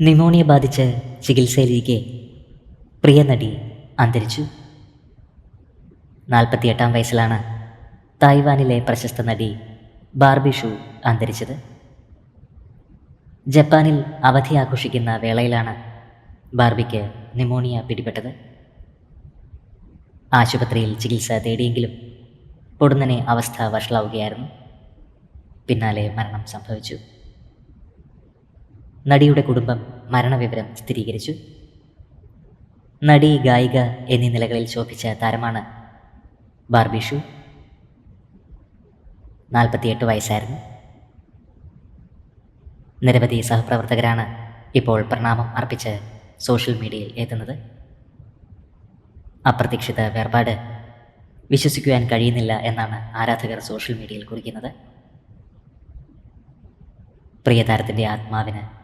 Pneumonia ബാധിച്ച് ചികിത്സയിലിരിക്കെ പ്രിയ നടി അന്തരിച്ചു. നാൽപ്പത്തിയെട്ടാം വയസ്സിലാണ് തായ്വാനിലെ പ്രശസ്ത നടി ബാർബി ഷൂ അന്തരിച്ചത്. ജപ്പാനിൽ അവധി ആഘോഷിക്കുന്ന വേളയിലാണ് ബാർബിക്ക് ന്യൂമോണിയ പിടിപെട്ടത്. ആശുപത്രിയിൽ ചികിത്സ തേടിയെങ്കിലും പൊടുന്നനെ അവസ്ഥ വഷളാവുകയായിരുന്നു. പിന്നാലെ മരണം സംഭവിച്ചു. നടിയുടെ കുടുംബം മരണവിവരം സ്ഥിരീകരിച്ചു. നടി ഗായിക എന്നീ നിലകളിൽ ശോഭിച്ച താരമാണ് ബാർബിഷു നാൽപ്പത്തിയെട്ട് വയസ്സായിരുന്നു. നിരവധി സഹപ്രവർത്തകരാണ് ഇപ്പോൾ പ്രണാമം അർപ്പിച്ച് സോഷ്യൽ മീഡിയയിൽ എത്തുന്നത്. അപ്രതീക്ഷിത വേർപാട് വിശ്വസിക്കുവാൻ കഴിയുന്നില്ല എന്നാണ് ആരാധകർ സോഷ്യൽ മീഡിയയിൽ കുറിക്കുന്നത്. പ്രിയതാരത്തിന്റെ ആത്മാവിന്